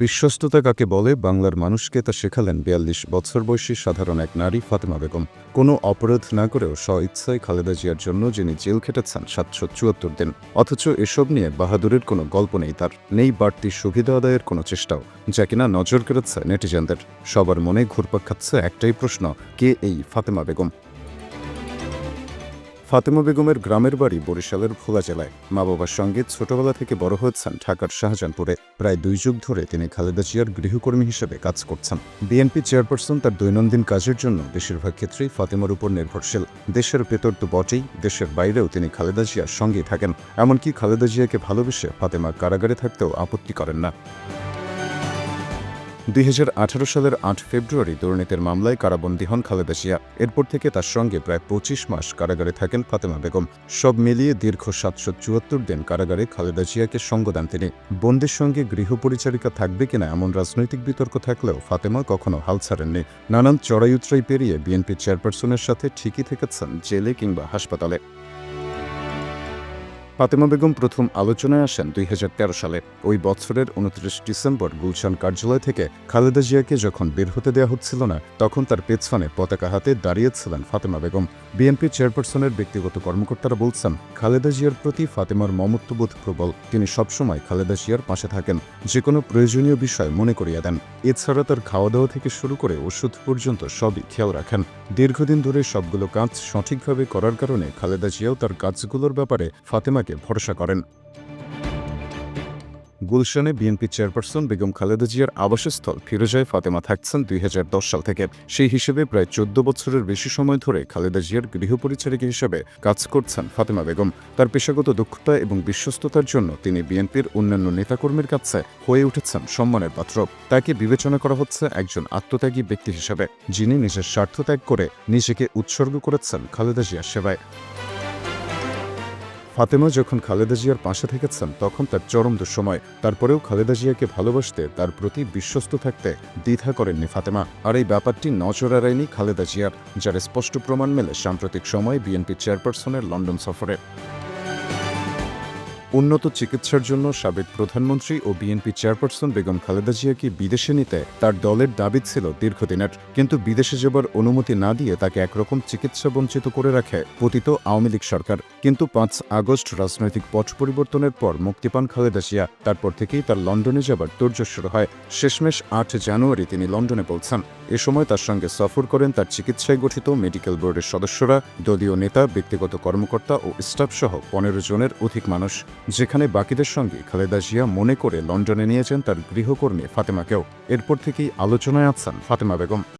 বিশ্বস্ততা কাকে বলে বাংলার মানুষকে তা শেখালেন বিয়াল্লিশ বছর বয়সী সাধারণ এক নারী ফাতেমা বেগম। কোনো অপরাধ না করেও স্ব ইচ্ছায় খালেদা জিয়ার জন্য যিনি জেল খেটেছেন সাতশো চুয়াত্তর দিন। অথচ এসব নিয়ে বাহাদুরের কোনো গল্প নেই তার, নেই বাড়তি সুবিধা আদায়ের কোনো চেষ্টাও, যা কিনা নজর কেড়েছে নেটিজেনদের। সবার মনে ঘুরপাক খাচ্ছে একটাই প্রশ্ন, কে এই ফাতেমা বেগম? ফাতেমা বেগমের গ্রামের বাড়ি বরিশালের ভোলা জেলায়। মা বাবার সঙ্গে ছোটবেলা থেকে বড় হয়েছেন ঢাকার শাহজাহানপুরে। প্রায় দুই যুগ ধরে তিনি খালেদা জিয়ার গৃহকর্মী হিসেবে কাজ করছেন। বিএনপি চেয়ারপারসন তার দৈনন্দিন কাজের জন্য বেশিরভাগ ক্ষেত্রেই ফাতেমার উপর নির্ভরশীল। দেশের ভেতর তো বটেই, দেশের বাইরেও তিনি খালেদা জিয়ার সঙ্গেই থাকেন। এমনকি খালেদা জিয়াকে ভালোবেসে ফাতেমা কারাগারে থাকতেও আপত্তি করেন না। দুই হাজার আঠারো সালের আট ফেব্রুয়ারি দুর্নীতির মামলায় কারাবন্দী হন খালেদা জিয়া। এরপর থেকে তার সঙ্গে প্রায় পঁচিশ মাস কারাগারে থাকেন ফাতেমা বেগম। সব মিলিয়ে দীর্ঘ সাতশো চুয়াত্তর দিন কারাগারে খালেদা জিয়াকে সঙ্গ দেন তিনি। বন্দির সঙ্গে গৃহপরিচারিকা থাকবে কিনা এমন রাজনৈতিক বিতর্ক থাকলেও ফাতেমা কখনো হাল ছাড়েননি। নানান চড়াই উতরাই পেরিয়ে বিএনপি চেয়ারপারসনের সাথে ঠিকই থেকেছেন জেলে কিংবা হাসপাতালে। ফাতেমা বেগম প্রথম আলোচনায় আসেন দুই হাজার তেরো সালে। ওই বছরের উনত্রিশ ডিসেম্বর গুলশান কার্যালয় থেকে খালেদা জিয়াকে যখন বের হতে দেওয়া হচ্ছিল না, তখন তার পেছনে পতাকা হাতে দাঁড়িয়েছিলেন ফাতেমা বেগম। বিএনপি চেয়ারপারসনের ব্যক্তিগত কর্মকর্তারা বলছেন, খালেদা জিয়ার প্রতি ফাতেমার মমত্ববোধ প্রবল। তিনি সবসময় খালেদা জিয়ার পাশে থাকেন যে কোনো প্রয়োজনীয় বিষয় মনে করিয়ে দেন। এছাড়া তার খাওয়া দাওয়া থেকে শুরু করে ওষুধ পর্যন্ত সবই খেয়াল রাখেন। দীর্ঘদিন ধরে সবগুলো কাজ সঠিকভাবে করার কারণে খালেদা জিয়াও তার কাজগুলোর ব্যাপারে ফাতেমাকে ভরসা করেন। গুলশানে বিএনপি চেয়ারপারসন বেগম খালেদা জিয়ার আবাসস্থল ফিরোজায় ফাতেমা থাকছেন দুই হাজার দশ সাল থেকে। সেই হিসেবে প্রায় চোদ্দ বছরের বেশি সময় ধরে খালেদা জিয়ার গৃহপরিচারিকা হিসেবে কাজ করছেন ফাতেমা বেগম। তার পেশাগত দক্ষতা এবং বিশ্বস্ততার জন্য তিনি বিএনপির অন্যান্য নেতাকর্মীর কাছে হয়ে উঠেছেন সম্মানের পাত্র। তাকে বিবেচনা করা হচ্ছে একজন আত্মত্যাগী ব্যক্তি হিসেবে, যিনি নিজের স্বার্থ ত্যাগ করে নিজেকে উৎসর্গ করেছেন খালেদা জিয়ার সেবায়। ফাতেমা যখন খালেদা জিয়ার পাশে থেকেছেন, তখন তার চরম দুঃসময়। তারপরেও খালেদা জিয়াকে ভালোবাসতে, তার প্রতি বিশ্বস্ত থাকতে দ্বিধা করেননি ফাতেমা। আর এই ব্যাপারটি নজর এড়ায়নি খালেদা জিয়ার যার স্পষ্ট প্রমাণ মেলে সাম্প্রতিক সময়ে বিএনপি চেয়ারপারসনের লন্ডন সফরে। উন্নত চিকিৎসার জন্য সাবেক প্রধানমন্ত্রী ও বিএনপি চেয়ারপারসন বেগম খালেদা জিয়াকে বিদেশে নিতে তার দলের দাবি ছিল দীর্ঘদিনের। কিন্তু বিদেশে যাবার অনুমতি না দিয়ে তাকে একরকম চিকিৎসা বঞ্চিত করে রাখে পতিত আওয়ামী লীগ সরকার। কিন্তু পাঁচ আগস্ট রাজনৈতিক পথ পরিবর্তনের পর মুক্তি পান খালেদা জিয়া। তারপর থেকেই তার লন্ডনে যাবার তোড়জোড় শুরু হয়। শেষমেশ আট জানুয়ারি তিনি লন্ডনে পৌঁছান। এ সময় তার সঙ্গে সফর করেন তার চিকিৎসায় গঠিত মেডিকেল বোর্ডের সদস্যরা। দলীয় নেতা, ব্যক্তিগত কর্মকর্তা ও স্টাফ সহ পনেরো জনের অধিক মানুষ, যেখানে বাকিদের সঙ্গে খালেদা জিয়া মনে করে লন্ডনে নিয়েছেন তার গৃহকর্মী ফাতেমাকেও। এরপর থেকেই আলোচনায় আছেন ফাতেমা বেগম।